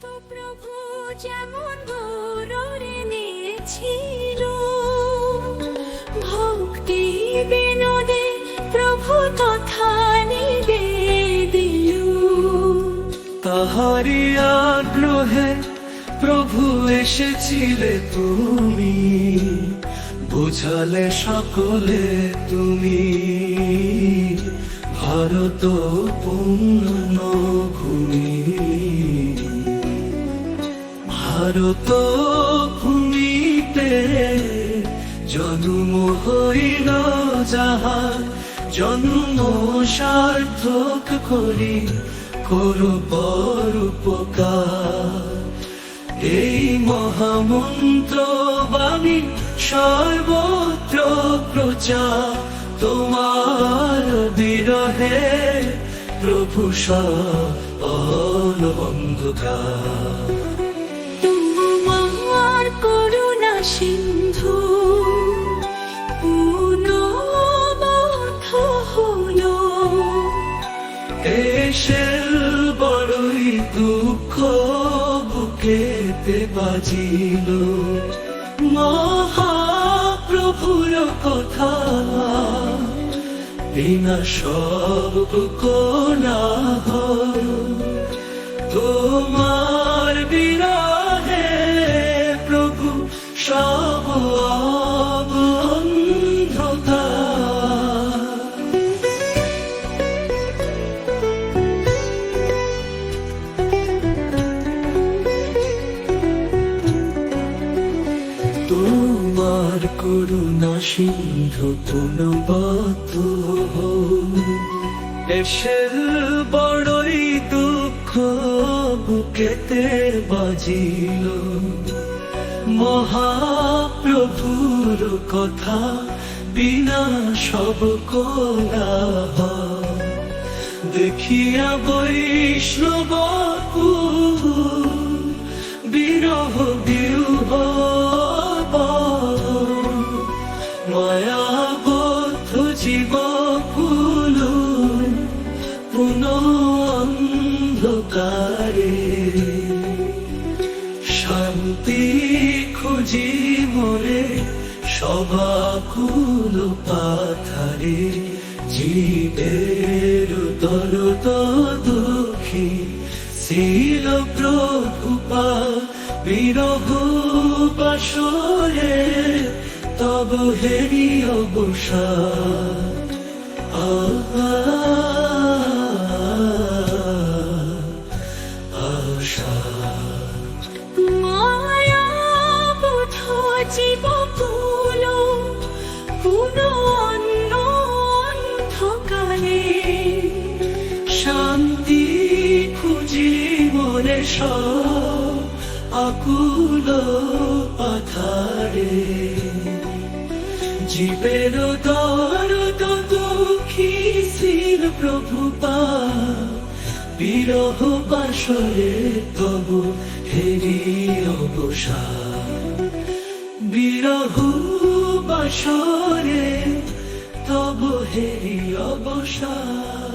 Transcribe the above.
প্রভু যেমন গৌররে নিয়েছিল ভক্তি বিনোদে প্রভু তথা নিবেদিল তাহারি আগ্রহে প্রভু এসেছিলে তুমি, বুঝালে সকলে তুমি। ভারত পূর্ণ ভারত ভূমিতে জন্ম হইল যাহা জন্ম সার্থক করি করু পর উপকার এই মহামন্ত্র বাণী সর্বত্র প্রচার, তোমার বিরহে প্রভু অন্ধকার সিন্ধু পুনবদ্ধ হলো। এসে বড়ই দুঃখ বুকেতে বাজিল। মহাপ্রভুর কথা, বিনা সব কোনা তোমার বিরাহে তোমার করুণা সিন্ধু পুনবত এসে বড়ই দুঃখ, বুকেতে বাজিল। মহাপ্রভুর কথা বিনা সব কোলাহ দেখিয়া বৈষ্ণব মায়া বদ্ধ জীব পুনঃ অন্ধকারে শান্তি খুঁজি মরে সবাকুল পাথারে জীবের দরদ দুঃখী ছিল প্রভুপা বিরহ বাসরে তব হেরি অবসা আশা মায়া বুধ জীব কুল পুন শান্তি খুঁজি মনে সব আকুল পাথারে। জীবের দরদ দুঃখী ছিল প্রভু বিরহ বাসরে তব হেরি অবসার বিরহ বাসরে তব হেরি অবসার